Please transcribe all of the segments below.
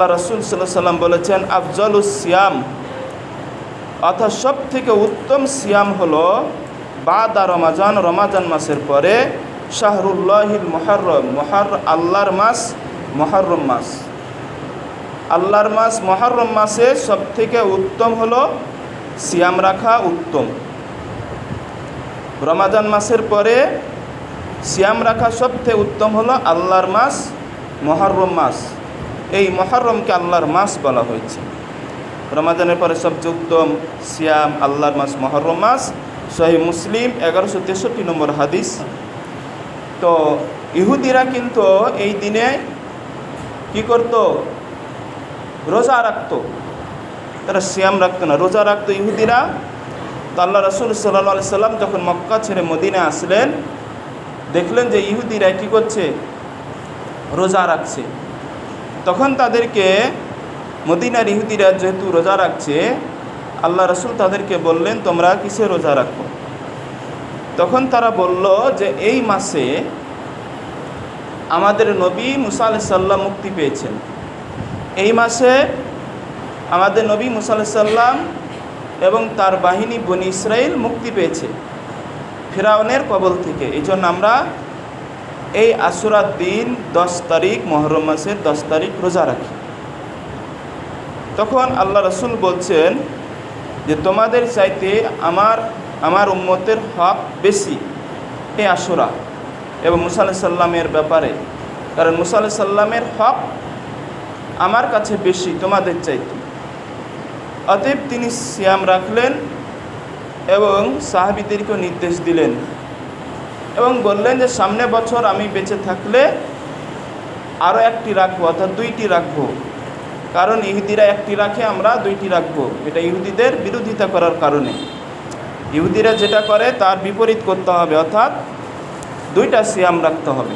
আল্লাহ রসুল সাল্লাহ সাল্লাম বলেছেন আফজলুস সিয়াম। অর্থাৎ সব থেকে উত্তম সিয়াম হলো বাদা রমাজান রমাজান মাসের পরে শাহরুল্লাহিল মহারম মহার, আল্লাহর মাস মহারম মাস। আল্লাহর মাস মহারম মাসে সব থেকে উত্তম হলো সিয়াম রাখা উত্তম। রমাজান মাসের পরে সিয়াম রাখা সবথেকে উত্তম হলো আল্লাহর মাস মহরম মাস। এই মহরমকে আল্লাহর মাস বলা হয়েছে। রমাজানের পরে সবচেয়ে উত্তম সিয়াম, আল্লাহর মাস, মহরম মাস। সহি মুসলিম, এগারোশো তেষট্টি নম্বর হাদিস। তো ইহুদিরা কিন্তু এই দিনে কি করত? রোজা রাখতো। তারা সিয়াম রাখতো না, রোজা রাখতো ইহুদিরা। তো আল্লাহ রসুল সাল্লা সাল্লাম যখন মক্কা ছেড়ে মদিনে আসলেন, দেখলেন যে ইহুদিরা কী করছে? রোজা রাখছে। তখন তাদেরকে মদিনার ইহুদিরা যেহেতু রোজা রাখছে, আল্লাহ রসুল তাদেরকে বললেন, তোমরা কিসে রোজা রাখো? তখন তারা বলল যে, এই মাসে আমাদের নবী মুসা সাল্লাম মুক্তি পেয়েছেন। এই মাসে আমাদের নবী মুসা সাল্লাম এবং তার বাহিনী বনি ইসরায়েল মুক্তি পেয়েছে, ফেরাউনের কবল থেকে। এই জন্য আমরা এই আসুরার দিন দশ তারিখ, মহরম মাসের দশ তারিখ রোজা রাখি। তখন আল্লাহ রসুল বলছেন যে, তোমাদের চাইতে আমার আমার উম্মতের হক বেশি এই আশুরা। এবং মুসা সাল্লামের ব্যাপারে, কারণ মুসা সাল্লামের হক আমার কাছে বেশি, তোমাদের চাইতে। অতএব তিনি সিয়াম রাখলেন এবং সাহাবিদেরকেও নির্দেশ দিলেন এবং বললেন যে, সামনে বছর আমি বেঁচে থাকলে আরও একটি রাখব, অর্থাৎ দুইটি রাখব। কারণ ইহুদিরা একটি রাখে, আমরা দুইটি রাখব। এটা ইহুদিদের বিরোধিতা করার কারণে। ইহুদিরা যেটা করে, তার বিপরীত করতে হবে, অর্থাৎ দুইটা সিয়াম রাখতে হবে।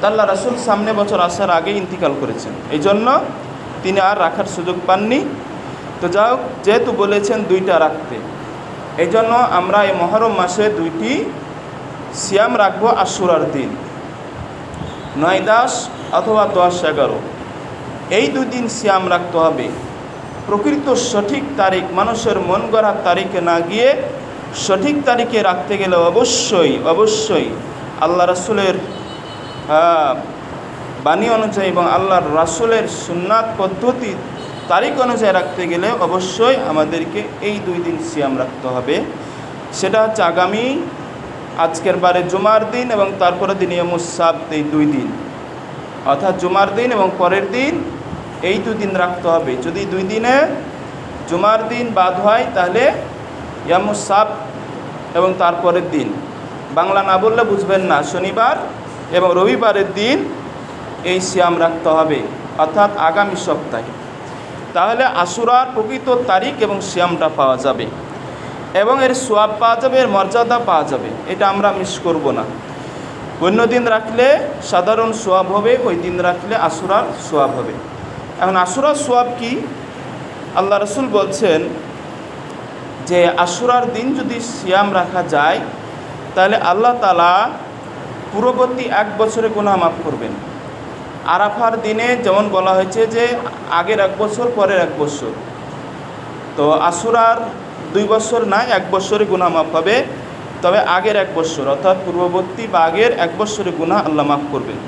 তাল্লা রাসুল সামনে বছর আসার আগে ইন্তিকাল করেছেন। এই জন্য তিনি আর রাখার সুযোগ পাননি। তো যা হোক, যেহেতু বলেছেন দুইটা রাখতে, এই জন্য আমরা এই মহরম মাসে দুইটি সিয়াম রাখব আশুরার দিন। নয় দাস অথবা দশ এগারো। এই দুই দিন সিয়াম রাখতে হবে। প্রকৃত সঠিক তারিখ, মানুষের মন গড়া তারিখে না গিয়ে সঠিক তারিখে রাখতে গেলে অবশ্যই অবশ্যই আল্লাহ রাসুলের বাণী অনুযায়ী এবং আল্লাহর রাসুলের সুন্নাত পদ্ধতি তারিখ অনুযায়ী রাখতে গেলে অবশ্যই আমাদেরকে এই দুই দিন সিয়াম রাখতে হবে। সেটা হচ্ছে আগামী আজকের বারে জুমার দিন এবং তারপরে দিন ইয়মুসাব এই দুই দিন। অর্থাৎ জুমার দিন এবং পরের দিন এই দুই দিন রাখতে হবে। যদি দুই দিনে জুমার দিন বাদ হয়, তাহলে ইয়ামুসাব এবং তারপরের দিন। বাংলা না বললে বুঝবেন না, শনিবার এবং রবিবারের দিন এই সিয়াম রাখতে হবে, অর্থাৎ আগামী সপ্তাহে। তাহলে আশুরার প্রকৃত তারিখ এবং সিয়ামটা পাওয়া যাবে। এবং এর সোয়াব পাওয়া যাবে, এর মর্যাদা পাওয়া যাবে। এটা আমরা মিস করব না। অন্য দিন রাখলে সাধারণ সোয়াব হবে, ওই দিন রাখলে আশুরার সোয়াব হবে। এখন আশুরার সোয়াব কি? আল্লাহ রসুল বলছেন যে, আশুরার দিন যদি সিয়াম রাখা যায়, তাহলে আল্লাহ তালা পূর্ববর্তী এক বছরে গুনাহ মাফ করবেন। আরাফার দিনে যেমন বলা হয়েছে যে, আগের এক বছর, পরের এক বছর। তো আশুরার দুই বছর না, এক বছরে গুনাহ মাফ হবে। তবে আগের এক বছর, অর্থাৎ পূর্ববর্তী বা আগের এক বছরে গুনাহ আল্লাহ মাফ করবেন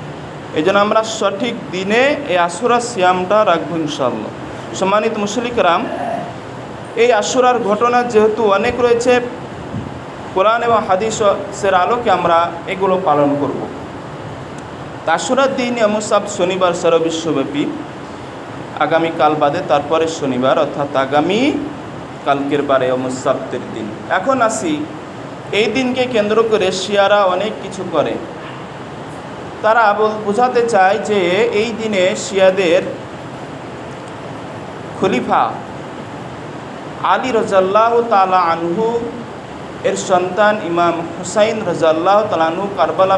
এই জন্য আমরা সঠিক দিনে এই আশুরা সিয়ামটা রাখব ইনশাল্লাহ সম্মানিত মুসলিকরাম এই আসুরার ঘটনা যেহেতু অনেক রয়েছে, কোরআন এবং হাদিসের আলোকে আমরা এগুলো পালন করব। আশুরার দিন এমসাব শনিবার সারা বিশ্বব্যাপী। আগামীকাল বাদে তারপরে শনিবার, অর্থাৎ আগামী কালকের বারে অমসাব্দের দিন। এখন আসি এই দিনকে কেন্দ্র করে শিয়ারা অনেক কিছু করে। তারা বোঝাতে চায় যে এই দিনে শিয়াদের খলিফা আলী রজাল্লাহ তালা আনহু, এর সন্তান ইমাম হুসাইন রজাল্লাহ তালানহু কারবালা